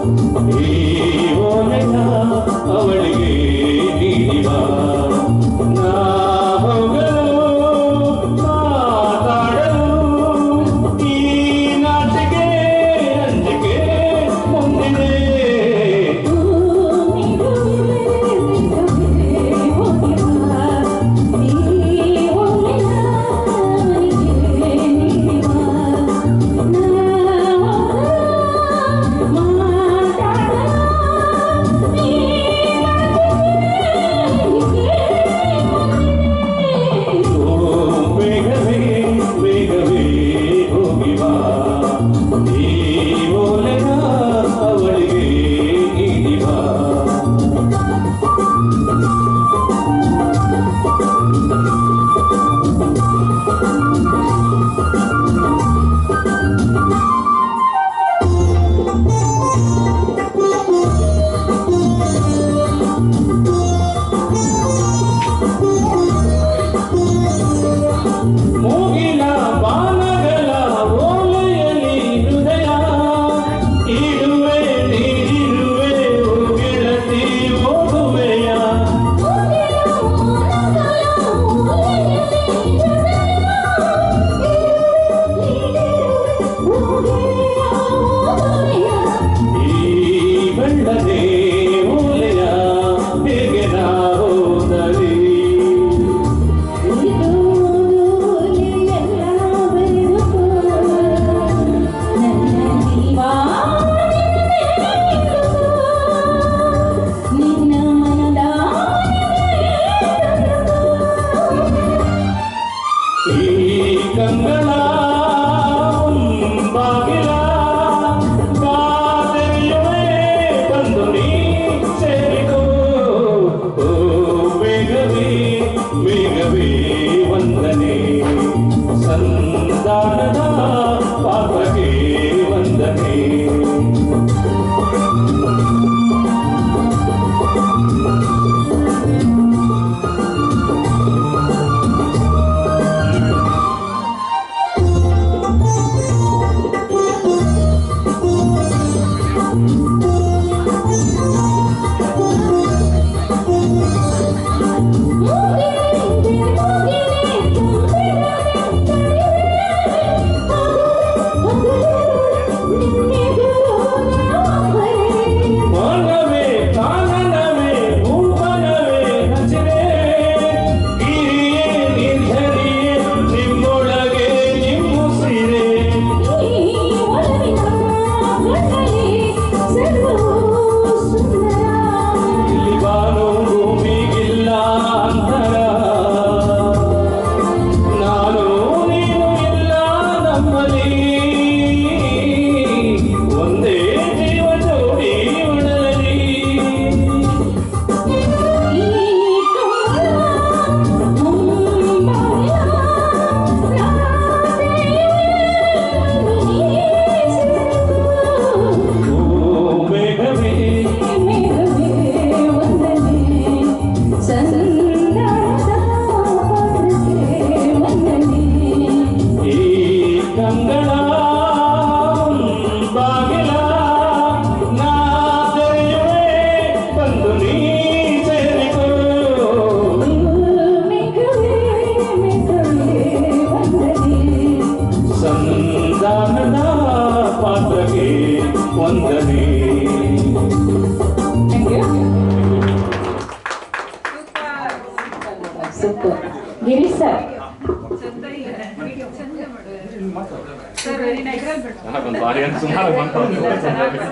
He comigo.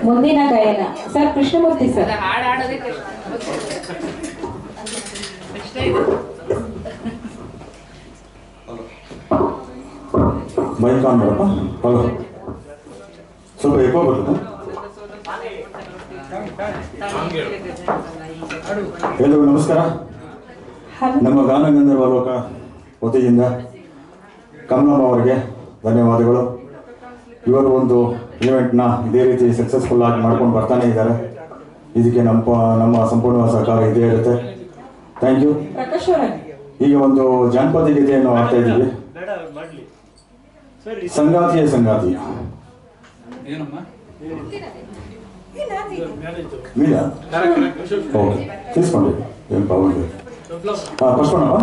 ಮುಂದಿನ ಗಾಯನ. Sir Krishnamurthy sir. Mic on ಮಾಡಪ್ಪ ಹಲೋ. ಸ್ವಲ್ಪ ಎಕೋ ಬರ್ತದೆ. ಎಲ್ಲರಿಗೂ ನಮಸ್ಕಾರ. ನಮ್ಮ ಗಾನಗಂಧರ್ವ ಲೋಕ ವತಿಯಿಂದ ಕಮಲಮ್ಮ ಅವರಿಗೆ ಧನ್ಯವಾದಗಳು. ಇವರು ಒಂದು ಈವೆಂಟ್ನ ಇದೇ ರೀತಿ ಸಕ್ಸಸ್ಫುಲ್ ಆಗಿ ಮಾಡ್ಕೊಂಡು ಬರ್ತಾನೆ ಇದ್ದಾರೆ. ಇದಕ್ಕೆ ನಮ್ಮ ನಮ್ಮ ಸಂಪೂರ್ಣ ಸಹಕಾರ ಇದೇ ಇರುತ್ತೆ. ಥ್ಯಾಂಕ್ ಯು ಈಗ ಒಂದು ಜಾನಪದ ಗೀತೆಯನ್ನು ಆಡ್ತಾ ಇದ್ದೀವಿ. ಸಂಗಾತಿಯ ಸಂಗಾತಿ. ಮೀನಾ? ಓಕೆ ತಿಳಿಸ್ಕೊಂಡಿ ಏನು ಪ್ರಾಬ್ಲಮ್ ಹಾಂ ಕರ್ಸ್ಕೊಂಡಪ್ಪ